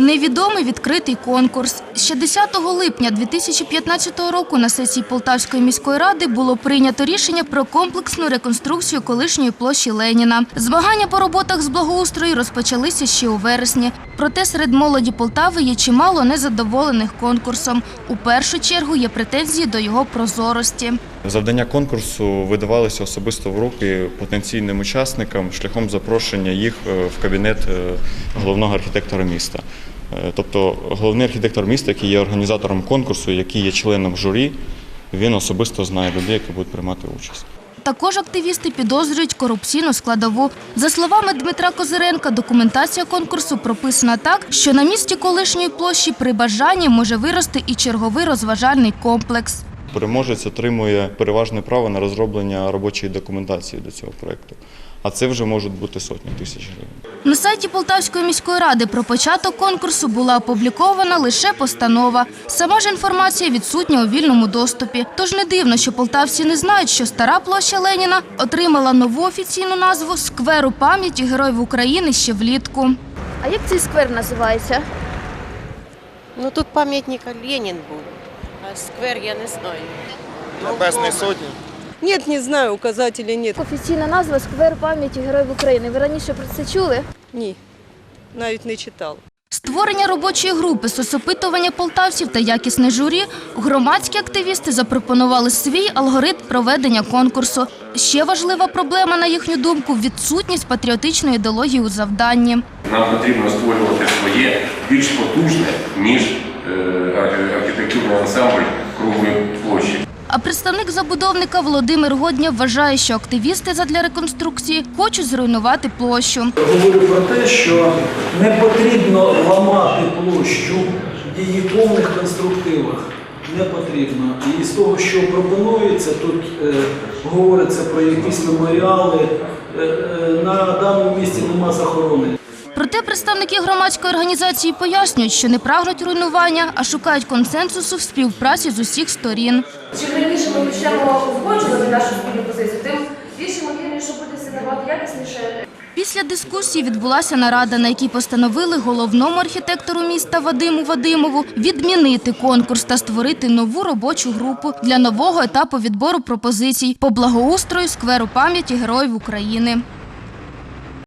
Невідомий відкритий конкурс. Ще 10 липня 2015 року на сесії Полтавської міської ради було прийнято рішення про комплексну реконструкцію колишньої площі Леніна. Змагання по роботах з благоустрою розпочалися ще у вересні. Проте серед молоді Полтави є чимало незадоволених конкурсом. У першу чергу є претензії до його прозорості. Завдання конкурсу видавалися особисто в руки потенційним учасникам шляхом запрошення їх е, в кабінет е, головного архітектора міста. Е, Тобто головний архітектор міста, який є організатором конкурсу, який є членом журі, він особисто знає людей, які будуть приймати участь. Також активісти підозрюють корупційну складову. За словами Дмитра Козиренка, документація конкурсу прописана так, що на місці колишньої площі при бажанні може вирости і черговий розважальний комплекс. Переможець отримує переважне право на розроблення робочої документації до цього проєкту. А це вже можуть бути сотні тисяч гривень. На сайті Полтавської міської ради про початок конкурсу була опублікована лише постанова. Сама ж інформація відсутня у вільному доступі. Тож не дивно, що полтавці не знають, що стара площа Леніна отримала нову офіційну назву скверу пам'яті героїв України ще влітку. А як цей сквер називається? Ну тут пам'ятник Ленін був, сквер я не знаю. Небесної сотні. Нет, не знаю, указателей нет. Офіційна назва сквер пам'яті героїв України. Ви раніше про це чули? Ні, навіть не читала. Створення робочої групи соцопитування полтавців та якісне журі громадські активісти запропонували свій алгоритм проведення конкурсу. Ще важлива проблема, на їхню думку, відсутність патріотичної ідеології у завданні. Нам потрібно створювати своє більш потужне, ніж архітектурний ансамбль круглої площі. А представник забудовника Володимир Годня вважає, що активісти задля реконструкції хочуть зруйнувати площу. говорю про те, що не потрібно ламати площу в її повних конструктивах. Не потрібно. І з того, що пропонується, тут е, говориться про якісь меморіали. Е, е, на даному місці нема захоронень. Проте представники громадської організації пояснюють, що не прагнуть руйнування, а шукають консенсусу в співпраці з усіх сторін. Чим раніше ми почнемо узгоджувати нашу спільну позицію, тим більше ймовірніше буде все набагато якісніше. Після дискусії відбулася нарада, на якій постановили головному архітектору міста Вадиму Вадимову відмінити конкурс та створити нову робочу групу для нового етапу відбору пропозицій по благоустрою скверу пам'яті героїв України.